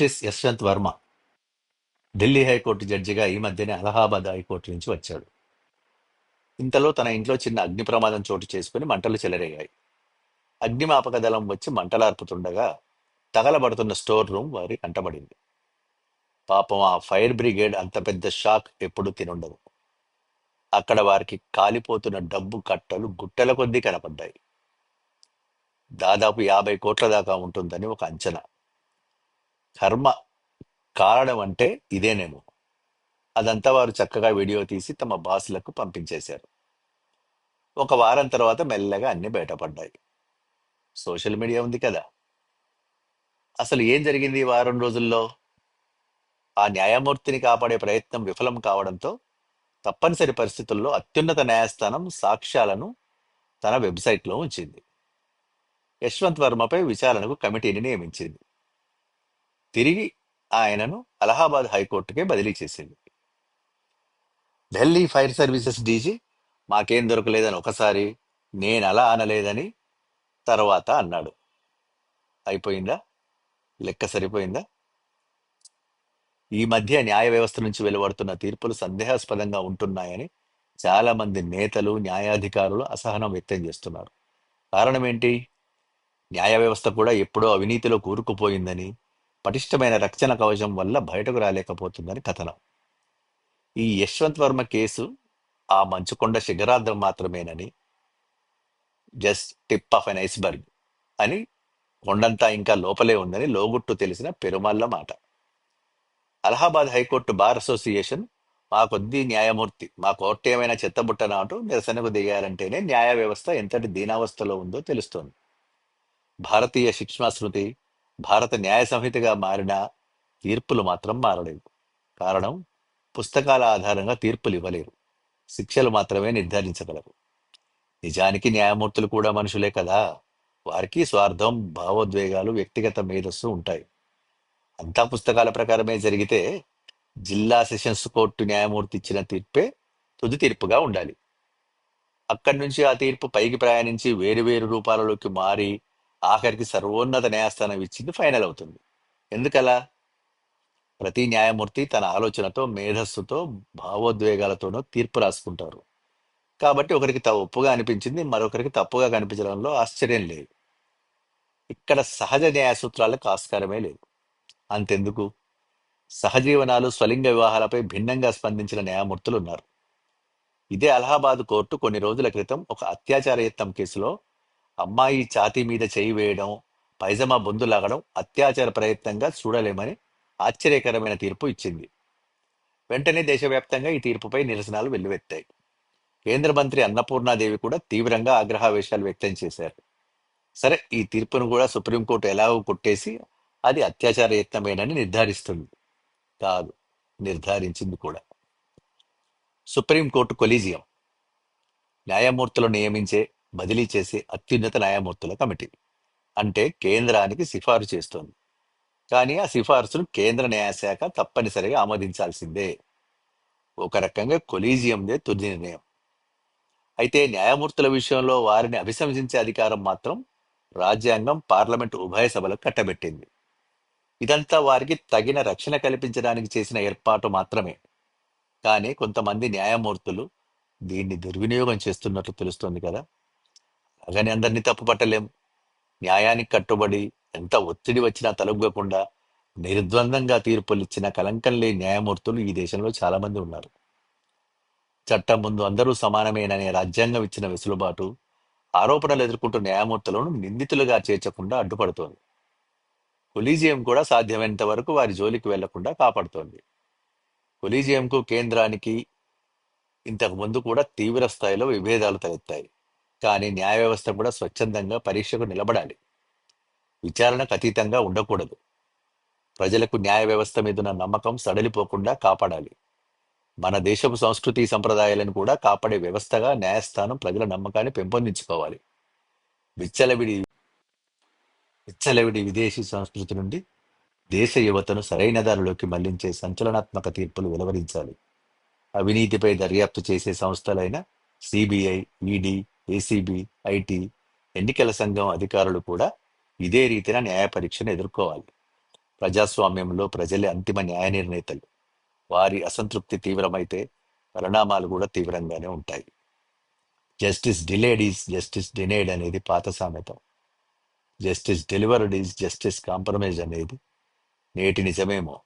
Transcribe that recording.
Justice Yashwant Varma. Delhi high court జడ్జిగా ఈ మధ్యనే అలహాబాద్ హైకోర్టు నుంచి వచ్చాడు. ఇంతలో తన ఇంట్లో చిన్న అగ్ని ప్రమాదం చోటు చేసుకుని మంటలు చెలరేగాయి. అగ్నిమాపక దళం వచ్చి మంటలార్పుతుండగా తగలబడుతున్న స్టోర్ రూమ్ వారి కంటబడింది. పాపం ఆ ఫైర్ బ్రిగేడ్ అంత పెద్ద షాక్ ఎప్పుడు తినుండదు. అక్కడ వారికి కాలిపోతున్న డబ్బు కట్టలు గుట్టల కొద్దీ కనపడ్డాయి. దాదాపు యాభై కోట్ల దాకా ఉంటుందని ఒక అంచనా. కర్మ కారణం అంటే ఇదేనేమో. అదంతా వారు చక్కగా వీడియో తీసి తమ బాసులకు పంపించేశారు. ఒక వారం తర్వాత మెల్లగా అన్ని బయటపడ్డాయి. సోషల్ మీడియా ఉంది కదా. అసలు ఏం జరిగింది ఈ వారం రోజుల్లో? ఆ న్యాయమూర్తిని కాపాడే ప్రయత్నం విఫలం కావడంతో తప్పనిసరి పరిస్థితుల్లో అత్యున్నత న్యాయస్థానం సాక్ష్యాలను తన వెబ్సైట్లో ఉంచింది. యశ్వంత్ వర్మపై విచారణకు కమిటీని నియమించింది. తిరిగి ఆయనను అలహాబాద్ హైకోర్టుకే బదిలీ చేసింది. ఢిల్లీ ఫైర్ సర్వీసెస్ డీజీ మాకేం దొరకలేదని ఒకసారి నేను అలా అనలేదని తర్వాత అన్నాడు. అయిపోయిందా? లెక్క సరిపోయిందా? ఈ మధ్య న్యాయ వ్యవస్థ నుంచి వెలువడుతున్న తీర్పులు సందేహాస్పదంగా ఉంటున్నాయని చాలామంది నేతలు న్యాయాధికారులు అసహనం వ్యక్తం చేస్తున్నారు. కారణం ఏంటి న్యాయ వ్యవస్థ కూడా ఎప్పుడో అవినీతిలో కూరుకుపోయిందని పటిష్టమైన రక్షణ కవచం వల్ల బయటకు రాలేకపోతుందని కథనం. ఈ యశ్వంత్ వర్మ కేసు ఆ మంచుకొండ శిఖరార్థం మాత్రమేనని just tip of an iceberg అని కొండంతా ఇంకా లోపలే ఉందని లోగుట్టు తెలిసిన పెరుమల్ల మాట. అలహాబాద్ హైకోర్టు బార్ అసోసియేషన్ మా కొద్ది న్యాయమూర్తి మా కోర్టు ఏమైనా చెత్తబుట్ట నాటు నిరసనకు దిగారంటేనే న్యాయ వ్యవస్థ ఎంతటి దీనావస్థలో ఉందో తెలుస్తోంది. భారతీయ శిక్షాస్మృతి భారత న్యాయ సంహితగా మారిన తీర్పులు మాత్రం మారలేవు కారణం పుస్తకాల ఆధారంగా తీర్పులు ఇవ్వలేరు. శిక్షలు మాత్రమే నిర్ధారించగలరు నిజానికి న్యాయమూర్తులు కూడా మనుషులే కదా. వారికి స్వార్థం భావోద్వేగాలు వ్యక్తిగత మేధస్సు ఉంటాయి. అంతా పుస్తకాల ప్రకారమే జరిగితే జిల్లా సెషన్స్ కోర్టు న్యాయమూర్తి ఇచ్చిన తీర్పే తుది తీర్పుగా ఉండాలి. అక్కడి నుంచి ఆ తీర్పు పైకి ప్రయాణించి వేరు వేరు రూపాలలోకి మారి ఆఖరికి సర్వోన్నత న్యాయస్థానం ఇచ్చింది ఫైనల్ అవుతుంది. ఎందుకలా? ప్రతి న్యాయమూర్తి తన ఆలోచనతో మేధస్సుతో భావోద్వేగాలతోనో తీర్పు రాసుకుంటారు. కాబట్టి ఒకరికి త ఒప్పుగా అనిపించింది మరొకరికి తప్పుగా కనిపించడంలో ఆశ్చర్యం లేదు. ఇక్కడ సహజ న్యాయ సూత్రాలకు ఆస్కారమే లేదు. అంతెందుకు? సహజీవనాలు స్వలింగ వివాహాలపై భిన్నంగా స్పందించిన న్యాయమూర్తులు ఉన్నారు. ఇదే అలహాబాద్ కోర్టు కొన్ని రోజుల క్రితం ఒక అత్యాచార యత్నం కేసులో అమ్మాయి ఛాతీ మీద చేయి వేయడం పైజమా బొందు లాగడం అత్యాచార ప్రయత్నంగా చూడలేమని ఆశ్చర్యకరమైన తీర్పు ఇచ్చింది. వెంటనే దేశవ్యాప్తంగా ఈ తీర్పుపై నిరసనలు వెల్లువెత్తాయి. కేంద్ర మంత్రి అన్నపూర్ణాదేవి కూడా తీవ్రంగా ఆగ్రహావేశాలు వ్యక్తం చేశారు. సరే ఈ తీర్పును కూడా సుప్రీంకోర్టు ఎలాగో కొట్టేసి అది అత్యాచార యత్నమేనని నిర్ధారిస్తుంది. కాదు నిర్ధారించింది కూడా. Supreme court collegium. న్యాయమూర్తులు నియమించే బదిలీ చేసే అత్యున్నత న్యాయమూర్తుల కమిటీ. అంటే కేంద్రానికి సిఫారు చేస్తోంది. కానీ ఆ సిఫార్సును కేంద్ర న్యాయశాఖ తప్పనిసరిగా ఆమోదించాల్సిందే. ఒక రకంగా కొలీజియందే తుది నిర్ణయం. అయితే న్యాయమూర్తుల విషయంలో వారిని అభిశంసించే అధికారం మాత్రం రాజ్యాంగం పార్లమెంటు ఉభయ సభలకు కట్టబెట్టింది. ఇదంతా వారికి తగిన రక్షణ కల్పించడానికి చేసిన ఏర్పాటు మాత్రమే. కానీ కొంతమంది న్యాయమూర్తులు దీన్ని దుర్వినియోగం చేస్తున్నట్లు తెలుస్తోంది కదా. అలాగని అందరినీ తప్పు పట్టలేం. న్యాయానికి కట్టుబడి ఎంత ఒత్తిడి వచ్చినా తలొగ్గకుండా నిర్ద్వందంగా తీర్పులు ఇచ్చిన కలంకం లేని న్యాయమూర్తులు ఈ దేశంలో చాలామంది ఉన్నారు. చట్టం ముందు అందరూ సమానమేననే రాజ్యాంగం ఇచ్చిన వెసులుబాటు ఆరోపణలు ఎదుర్కొంటున్న న్యాయమూర్తులను నిందితులుగా చేర్చకుండా అడ్డుపడుతోంది. కొలీజియం కూడా సాధ్యమైనంత వరకు వారి జోలికి వెళ్ళకుండా కాపాడుతోంది. కొలీజియంకు కేంద్రానికి ఇంతకు ముందు కూడా తీవ్ర స్థాయిలో విభేదాలు తలెత్తాయి. కానీ న్యాయ వ్యవస్థ కూడా స్వచ్ఛందంగా పరీక్షకు నిలబడాలి. విచారణకు అతీతంగా ఉండకూడదు. ప్రజలకు న్యాయ వ్యవస్థ మీదున్న నమ్మకం సడలిపోకుండా కాపాడాలి. మన దేశపు సంస్కృతి సంప్రదాయాలను కూడా కాపాడే వ్యవస్థగా న్యాయస్థానం ప్రజల నమ్మకాన్ని పెంపొందించుకోవాలి. విచ్చలవిడి విచ్చలవిడి విదేశీ సంస్కృతి నుండి దేశ యువతను సరైన దారిలోకి మళ్ళించే సంచలనాత్మక తీర్పులు వెలువరించాలి. అవినీతిపై దర్యాప్తు చేసే సంస్థలైన సిబిఐ ఈడీ ఏసీబీ ఐటీ ఎన్నికల సంఘం అధికారులు కూడా ఇదే రీతిన న్యాయ పరీక్షను ఎదుర్కోవాలి. ప్రజాస్వామ్యంలో ప్రజలే అంతిమ న్యాయ నిర్ణేతలు. వారి అసంతృప్తి తీవ్రమైతే పరిణామాలు కూడా తీవ్రంగానే ఉంటాయి. Justice delayed is justice denied అనేది పాత సామెతం. Justice delivered is justice compromise అనేది నేటి నిజమేమో.